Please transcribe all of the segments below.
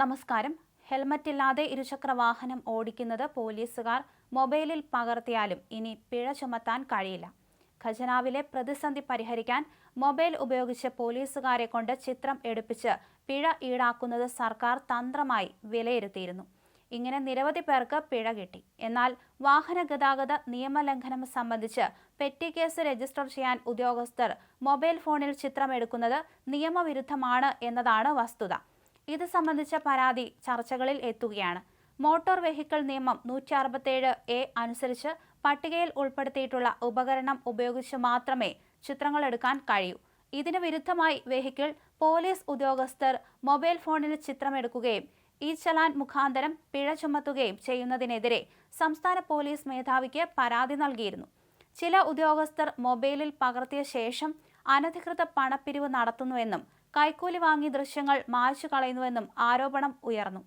നമസ്കാരം. ഹെൽമറ്റ് ഇല്ലാതെ ഇരുചക്ര വാഹനം ഓടിക്കുന്നത് പോലീസുകാർ മൊബൈലിൽ പകർത്തിയാലും ഇനി പിഴ ചുമത്താൻ കഴിയില്ല. ഖജനാവിലെ പ്രതിസന്ധി പരിഹരിക്കാൻ മൊബൈൽ ഉപയോഗിച്ച് പോലീസുകാരെ കൊണ്ട് ചിത്രം എടുപ്പിച്ച് പിഴ ഈടാക്കുന്നത് സർക്കാർ തന്ത്രമായി വിലയിരുത്തിയിരുന്നു. ഇങ്ങനെ നിരവധി പേർക്ക് പിഴ കിട്ടി. എന്നാൽ വാഹന ഗതാഗത നിയമലംഘനം സംബന്ധിച്ച് പെറ്റി കേസ് രജിസ്റ്റർ ചെയ്യാൻ ഉദ്യോഗസ്ഥർ മൊബൈൽ ഫോണിൽ ചിത്രമെടുക്കുന്നത് നിയമവിരുദ്ധമാണ് എന്നതാണ് വസ്തുത. ഇത് സംബന്ധിച്ച പരാതി ചർച്ചകളിൽ എത്തുകയാണ്. മോട്ടോർ വെഹിക്കിൾ നിയമം നൂറ്റി അറുപത്തേഴ് എ അനുസരിച്ച് പട്ടികയിൽ ഉൾപ്പെടുത്തിയിട്ടുള്ള ഉപകരണം ഉപയോഗിച്ച് മാത്രമേ ചിത്രങ്ങൾ എടുക്കാൻ കഴിയൂ. ഇതിന് വിരുദ്ധമായി വെഹിക്കിൾ പോലീസ് ഉദ്യോഗസ്ഥർ മൊബൈൽ ഫോണിൽ ചിത്രമെടുക്കുകയും ഈ ചലാൻ മുഖാന്തരം പിഴ ചുമത്തുകയും ചെയ്യുന്നതിനെതിരെ സംസ്ഥാന പോലീസ് മേധാവിക്ക് പരാതി നൽകിയിരുന്നു. ചില ഉദ്യോഗസ്ഥർ മൊബൈലിൽ പകർത്തിയ ശേഷം അനധികൃത പണപ്പിരിവ് നടത്തുന്നുവെന്നും കൈക്കൂലി വാങ്ങി ദൃശ്യങ്ങൾ മായ്ച്ചു കളയുന്നുവെന്നും ആരോപണം ഉയർന്നു.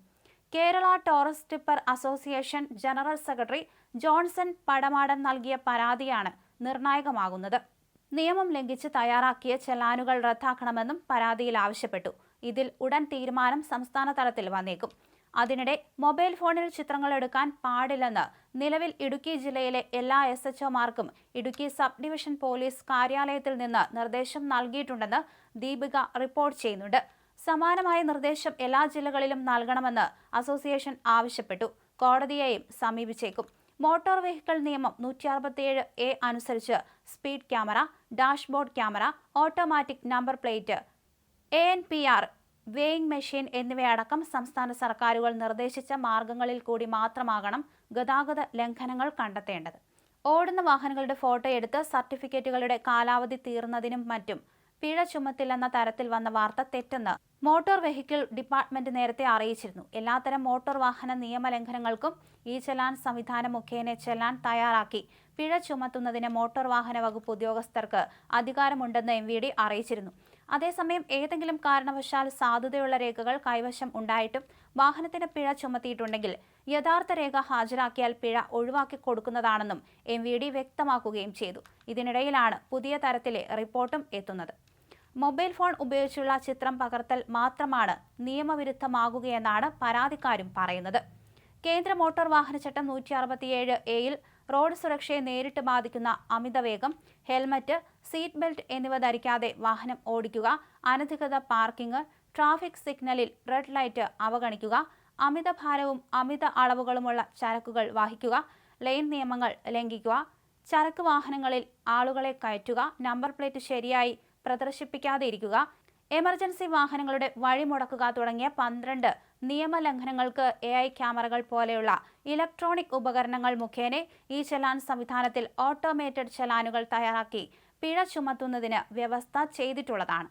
Kerala tourist tipper association general secretary Johnson Padamadan നൽകിയ പരാതിയാണ് നിർണായകമാകുന്നത്. നിയമം ലംഘിച്ച് തയ്യാറാക്കിയ ചെലാനുകൾ റദ്ദാക്കണമെന്നും പരാതിയിൽ ആവശ്യപ്പെട്ടു. ഇതിൽ ഉടൻ തീരുമാനം സംസ്ഥാന തലത്തിൽ വന്നേക്കും. അതിനിടെ മൊബൈൽ ഫോണിൽ ചിത്രങ്ങൾ എടുക്കാൻ പാടില്ലെന്ന് നിലവിൽ ഇടുക്കി ജില്ലയിലെ എല്ലാ എസ് എച്ച്ഒമാർക്കും ഇടുക്കി സബ് ഡിവിഷൻ പോലീസ് കാര്യാലയത്തിൽ നിന്ന് നിർദ്ദേശം നൽകിയിട്ടുണ്ടെന്ന് ദീപിക റിപ്പോർട്ട് ചെയ്യുന്നുണ്ട്. സമാനമായ നിർദ്ദേശം എല്ലാ ജില്ലകളിലും നൽകണമെന്ന് അസോസിയേഷൻ ആവശ്യപ്പെട്ടു. കോടതിയെയും സമീപിച്ചേക്കും. മോട്ടോർ വെഹിക്കിൾ നിയമം നൂറ്റി അറുപത്തിയേഴ് എ അനുസരിച്ച് speed camera dashboard camera automatic number plate A N P R weighing machine എന്നിവയടക്കം സംസ്ഥാന സർക്കാരുകൾ നിർദ്ദേശിച്ച മാർഗങ്ങളിൽ കൂടി മാത്രമാകണം ഗതാഗത ലംഘനങ്ങൾ കണ്ടെത്തേണ്ടത്. ഓടുന്ന വാഹനങ്ങളുടെ ഫോട്ടോ എടുത്ത് സർട്ടിഫിക്കറ്റുകളുടെ കാലാവധി തീർന്നതിനും മറ്റും പിഴ ചുമത്തില്ലെന്ന തരത്തിൽ വന്ന വാർത്ത തെറ്റെന്ന് മോട്ടോർ വെഹിക്കിൾ ഡിപ്പാർട്ട്മെന്റ് നേരത്തെ അറിയിച്ചിരുന്നു. എല്ലാത്തരം മോട്ടോർ വാഹന നിയമലംഘനങ്ങൾക്കും ഈ ചെലാൻ സംവിധാനം മുഖേന ചെല്ലാൻ തയ്യാറാക്കി പിഴ ചുമത്തുന്നതിന് മോട്ടോർ വാഹന വകുപ്പ് ഉദ്യോഗസ്ഥർക്ക് അധികാരമുണ്ടെന്ന് എം അറിയിച്ചിരുന്നു. അതേസമയം ഏതെങ്കിലും കാരണവശാൽ സാധുതയുള്ള രേഖകൾ കൈവശം ഉണ്ടായിട്ടും വാഹനത്തിന് പിഴ ചുമത്തിയിട്ടുണ്ടെങ്കിൽ യഥാർത്ഥ രേഖ ഹാജരാക്കിയാൽ പിഴ ഒഴിവാക്കി കൊടുക്കുന്നതാണെന്നും എം വി ഡി വ്യക്തമാക്കുകയും ചെയ്തു. ഇതിനിടയിലാണ് പുതിയ തരത്തിലെ റിപ്പോർട്ടും എത്തുന്നത്. മൊബൈൽ ഫോൺ ഉപയോഗിച്ചുള്ള ചിത്രം പകർത്തൽ മാത്രമാണ് നിയമവിരുദ്ധമാകുകയെന്നാണ് പരാതിക്കാരും പറയുന്നത്. കേന്ദ്ര മോട്ടോർ വാഹന ചട്ടം നൂറ്റി അറുപത്തിയേഴ് എയിൽ റോഡ് സുരക്ഷയെ നേരിട്ട് ബാധിക്കുന്ന അമിതവേഗം ഹെൽമറ്റ് സീറ്റ് ബെൽറ്റ് എന്നിവ ധരിക്കാതെ വാഹനം ഓടിക്കുക അനധികൃത പാർക്കിംഗ് ട്രാഫിക് സിഗ്നലിൽ റെഡ് ലൈറ്റ് അവഗണിക്കുക അമിത ഭാരവും അമിത അളവുകളുമുള്ള ചരക്കുകൾ വഹിക്കുക ലൈൻ നിയമങ്ങൾ ലംഘിക്കുക ചരക്ക് വാഹനങ്ങളിൽ ആളുകളെ കയറ്റുക നമ്പർ പ്ലേറ്റ് ശരിയായി പ്രദർശിപ്പിക്കാതെ ഇരിക്കുക എമർജൻസി വാഹനങ്ങളുടെ വഴിമുടക്കുക തുടങ്ങിയ പന്ത്രണ്ട് നിയമലംഘനങ്ങൾക്ക് എ ഐ ക്യാമറകൾ പോലെയുള്ള ഇലക്ട്രോണിക് ഉപകരണങ്ങൾ മുഖേന ഈ ചലാൻ സംവിധാനത്തിൽ ഓട്ടോമേറ്റഡ് ചലാനുകൾ തയ്യാറാക്കി പിഴ ചുമത്തുന്നതിന് വ്യവസ്ഥ ചെയ്തിട്ടുള്ളതാണ്.